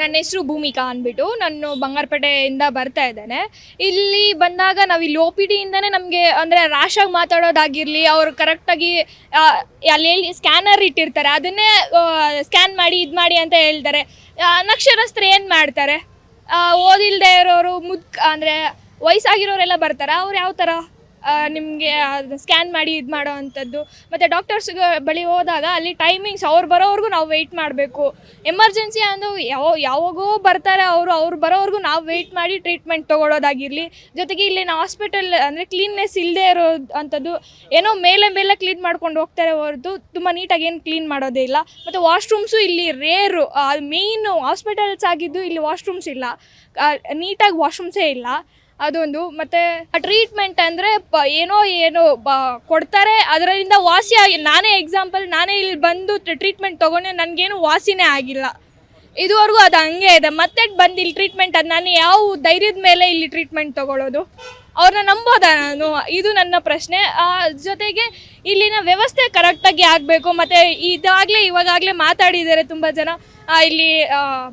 ನನ್ನ ಹೆಸರು ಭೂಮಿಕಾ ಅಂದ್ಬಿಟ್ಟು ನಾನು ಬಂಗಾರಪೇಟೆಯಿಂದ ಬರ್ತಾ ಇದ್ದೇನೆ. ಇಲ್ಲಿ ಬಂದಾಗ ನಾವು ಇಲ್ಲಿ ಒ ಪಿ ಡಿಯಿಂದನೇ ನಮಗೆ ಅಂದರೆ ರ್ಯಾಶಾಗಿ ಮಾತಾಡೋದಾಗಿರಲಿ, ಅವರು ಕರೆಕ್ಟಾಗಿ ಅಲ್ಲಿ ಸ್ಕ್ಯಾನರ್ ಇಟ್ಟಿರ್ತಾರೆ, ಅದನ್ನೇ ಸ್ಕ್ಯಾನ್ ಮಾಡಿ ಇದು ಮಾಡಿ ಅಂತ ಹೇಳ್ತಾರೆ. ಅನಕ್ಷರಸ್ಥರು ಏನು ಮಾಡ್ತಾರೆ? ಓದಿಲ್ಲದೆ ಇರೋರು ಮುದ್, ಅಂದರೆ ವಯಸ್ಸಾಗಿರೋರೆಲ್ಲ ಬರ್ತಾರೆ? ಅವ್ರು ಯಾವ ಥರ ನಿಮಗೆ ಸ್ಕ್ಯಾನ್ ಮಾಡಿ ಇದು ಮಾಡೋ ಅಂಥದ್ದು. ಮತ್ತು ಡಾಕ್ಟರ್ಸ್ ಬಳಿ ಹೋದಾಗ ಅಲ್ಲಿ ಟೈಮಿಂಗ್ಸ್ ಅವ್ರು ಬರೋವರೆಗೂ ನಾವು ವೆಯ್ಟ್ ಮಾಡಬೇಕು. ಎಮರ್ಜೆನ್ಸಿ ಅಂದು ಯಾವ, ಯಾವಾಗೋ ಬರ್ತಾರೆ ಅವರು, ಅವ್ರು ಬರೋವರೆಗೂ ನಾವು ವೆಯ್ಟ್ ಮಾಡಿ ಟ್ರೀಟ್ಮೆಂಟ್ ತೊಗೊಳೋದಾಗಿರಲಿ. ಜೊತೆಗೆ ಇಲ್ಲಿನ ಹಾಸ್ಪಿಟಲ್ ಅಂದರೆ ಕ್ಲೀನ್ನೆಸ್ ಇಲ್ಲದೆ ಇರೋ ಅಂಥದ್ದು, ಏನೋ ಮೇಲೆ ಮೇಲೆ ಕ್ಲೀನ್ ಮಾಡ್ಕೊಂಡು ಹೋಗ್ತಾರೆ ಹೊರತು ತುಂಬ ನೀಟಾಗಿ ಏನು ಕ್ಲೀನ್ ಮಾಡೋದೇ ಇಲ್ಲ. ಮತ್ತು ವಾಶ್ರೂಮ್ಸು ಇಲ್ಲಿ ರೇರು ಮೇಯ್ನು ಹಾಸ್ಪಿಟಲ್ಸ್ ಆಗಿದ್ದು ಇಲ್ಲಿ ವಾಶ್ರೂಮ್ಸ್ ಇಲ್ಲ. ನೀಟಾಗಿ ವಾಶ್ರೂಮ್ಸೇ ಇಲ್ಲ. ಅದೊಂದು. ಮತ್ತು ಟ್ರೀಟ್ಮೆಂಟ್ ಅಂದರೆ ಏನೋ ಏನೋ ಕೊಡ್ತಾರೆ. ಅದರಿಂದ ವಾಸಿ ಆಗಿ ನಾನೇ ಎಕ್ಸಾಂಪಲ್ ನಾನೇ ಇಲ್ಲಿ ಬಂದು ಟ್ರೀಟ್ಮೆಂಟ್ ತಗೊಂಡೆ, ನನಗೇನು ವಾಸಿನೇ ಆಗಿಲ್ಲ. ಇದುವರೆಗೂ ಅದು ಹಂಗೆ ಇದೆ. ಮತ್ತೆ ಬಂದು ಇಲ್ಲಿ ಟ್ರೀಟ್ಮೆಂಟ್ ಅದು ನಾನು ಯಾವ ಧೈರ್ಯದ ಮೇಲೆ ಇಲ್ಲಿ ಟ್ರೀಟ್ಮೆಂಟ್ ತೊಗೊಳ್ಳೋದು ಅವ್ರನ್ನ ನಂಬೋದಾ ನಾನು? ಇದು ನನ್ನ ಪ್ರಶ್ನೆ. ಜೊತೆಗೆ ಇಲ್ಲಿನ ವ್ಯವಸ್ಥೆ ಕರೆಕ್ಟಾಗಿ ಆಗಬೇಕು, ಮತ್ತು ಇದಾಗಲೇ ಇವಾಗಲೇ ಮಾತಾಡಿದ್ದಾರೆ ತುಂಬ ಜನ. ಇಲ್ಲಿ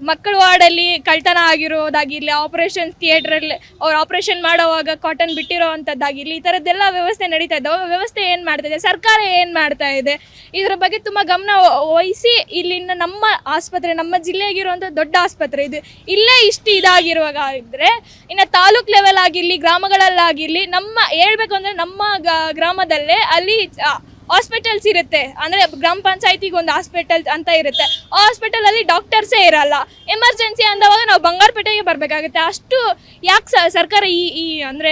ಮಕ್ಕಳ ವಾರ್ಡಲ್ಲಿ ಕಳ್ತನ ಆಗಿರೋದಾಗಿರಲಿ ಆಪ್ರೇಷನ್ ಥಿಯೇಟ್ರಲ್ಲಿ ಅವ್ರು ಆಪ್ರೇಷನ್ ಮಾಡೋವಾಗ ಕಾಟನ್ ಬಿಟ್ಟಿರೋ ಅಂಥದ್ದಾಗಿರಲಿ, ಈ ಥರದ್ದೆಲ್ಲ ವ್ಯವಸ್ಥೆ ನಡೀತಾ ಇದ್ದಾವೆ ವ್ಯವಸ್ಥೆ ಏನು ಮಾಡ್ತಾ ಇದೆ? ಸರ್ಕಾರ ಏನು ಮಾಡ್ತಾ ಇದೆ? ಇದರ ಬಗ್ಗೆ ತುಂಬ ಗಮನ ವಹಿಸಿ ಇಲ್ಲಿನ ನಮ್ಮ ಆಸ್ಪತ್ರೆ, ನಮ್ಮ ಜಿಲ್ಲೆಗಿರುವಂಥ ದೊಡ್ಡ ಆಸ್ಪತ್ರೆ ಇದು. ಇಲ್ಲೇ ಇಷ್ಟು ಇದಾಗಿರುವಾಗ ಇದ್ದರೆ ಇನ್ನು ತಾಲೂಕ್ ಲೆವೆಲ್ ಆಗಿರಲಿ ಗ್ರಾಮಗಳಲ್ಲಾಗಿರಲಿ ನಮ್ಮ ಹೇಳ್ಬೇಕು ಅಂದರೆ ನಮ್ಮ ಗ್ರಾಮದಲ್ಲೇ ಅಲ್ಲಿ ಹಾಸ್ಪಿಟಲ್ಸ್ ಇರುತ್ತೆ. ಅಂದರೆ ಗ್ರಾಮ ಪಂಚಾಯತಿಗೆ ಒಂದು ಹಾಸ್ಪಿಟಲ್ ಅಂತ ಇರುತ್ತೆ. ಆ ಹಾಸ್ಪಿಟಲಲ್ಲಿ ಡಾಕ್ಟರ್ಸೇ ಇರಲ್ಲ. ಎಮರ್ಜೆನ್ಸಿ ಅಂದವಾಗ ನಾವು ಬಂಗಾರಪೇಟೆಗೆ ಬರಬೇಕಾಗುತ್ತೆ. ಅಷ್ಟು ಯಾಕೆ ಸರ್ಕಾರ ಈ ಈ ಅಂದರೆ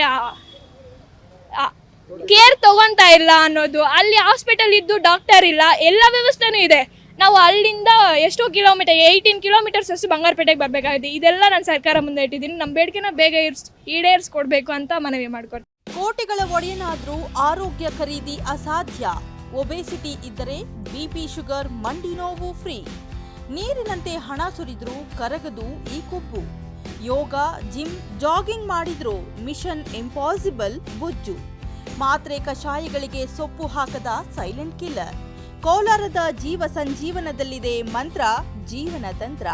ಕೇರ್ ತಗೊಂತ ಇಲ್ಲ ಅನ್ನೋದು. ಅಲ್ಲಿ ಹಾಸ್ಪಿಟಲ್ ಇದ್ದು ಡಾಕ್ಟರ್ ಇಲ್ಲ. ಎಲ್ಲ ವ್ಯವಸ್ಥೆನೂ ಇದೆ. ನಾವು ಅಲ್ಲಿಂದ ಎಷ್ಟೋ ಕಿಲೋಮೀಟರ್ ಏಯ್ಟೀನ್ ಕಿಲೋಮೀಟರ್ಸ್ ಅಷ್ಟು ಬಂಗಾರಪೇಟೆಗೆ ಬರಬೇಕಾಗಿದೆ. ಇದೆಲ್ಲ ನಾನು ಸರ್ಕಾರ ಮುಂದೆ ಇಟ್ಟಿದ್ದೀನಿ. ನಮ್ಮ ಬೇಡಿಕೆನ ಬೇಗ ಇರ್ಸ್ ಈಡೇರಿಸ್ಕೊಡ್ಬೇಕು ಅಂತ ಮನವಿ ಮಾಡ್ಕೊಡ್ತೀನಿ ಕೋಟಿಗಳ ಒಡೆಯನಾದರೂ ಆರೋಗ್ಯ ಖರೀದಿ ಅಸಾಧ್ಯ. ಒಬೇಸಿಟಿ ಇದ್ದರೆ ಬಿಪಿ ಶುಗರ್, ಮಂಡಿ ನೋವು ಫ್ರೀ. ನೀರಿನಂತೆ ಹಣ ಸುರಿದ್ರೂ ಕರಗದು ಈ ಕೊಬ್ಬು ಯೋಗ, ಜಿಮ್, ಜಾಗಿಂಗ್ ಮಾಡಿದ್ರು ಮಿಷನ್ ಇಂಪಾಸಿಬಲ್ ಬೊಜ್ಜು. ಮಾತ್ರೆ ಕಷಾಯಗಳಿಗೆ ಸೊಪ್ಪು ಹಾಕದ ಸೈಲೆಂಟ್ ಕಿಲ್ಲರ್. ಕೋಲಾರದ ಜೀವ ಸಂಜೀವನದಲ್ಲಿದೆ ಮಂತ್ರ, ಜೀವನ ತಂತ್ರ.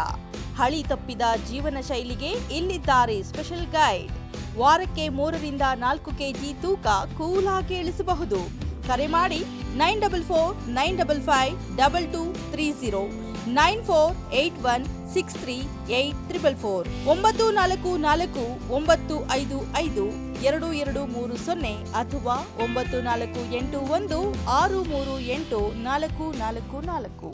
ಹಳಿ ತಪ್ಪಿದ ಜೀವನ ಶೈಲಿಗೆ ಇಲ್ಲಿದ್ದಾರೆ ಸ್ಪೆಷಲ್ ಗೈಡ್ ವಾರಕ್ಕೆ ಮೂರರಿಂದ ನಾಲ್ಕು ಕೆಜಿ ತೂಕ ಕೂಲಾಗಿ ಇಳಿಸಬಹುದು. ಕರೆ ಮಾಡಿ nine double four, nine double five, double two, three zero. Nine four eight one six three eight triple four. ಒಂಬತ್ತು ನಾಲ್ಕು ನಾಲ್ಕು ಒಂಬತ್ತು ಐದು ಐದು ಎರಡು ಎರಡು ಮೂರು ಸೊನ್ನೆ ಅಥವಾ ಒಂಬತ್ತು ನಾಲ್ಕು ಎಂಟು ಒಂದು ಆರು ಮೂರು ಎಂಟು ನಾಲ್ಕು ನಾಲ್ಕು ನಾಲ್ಕು.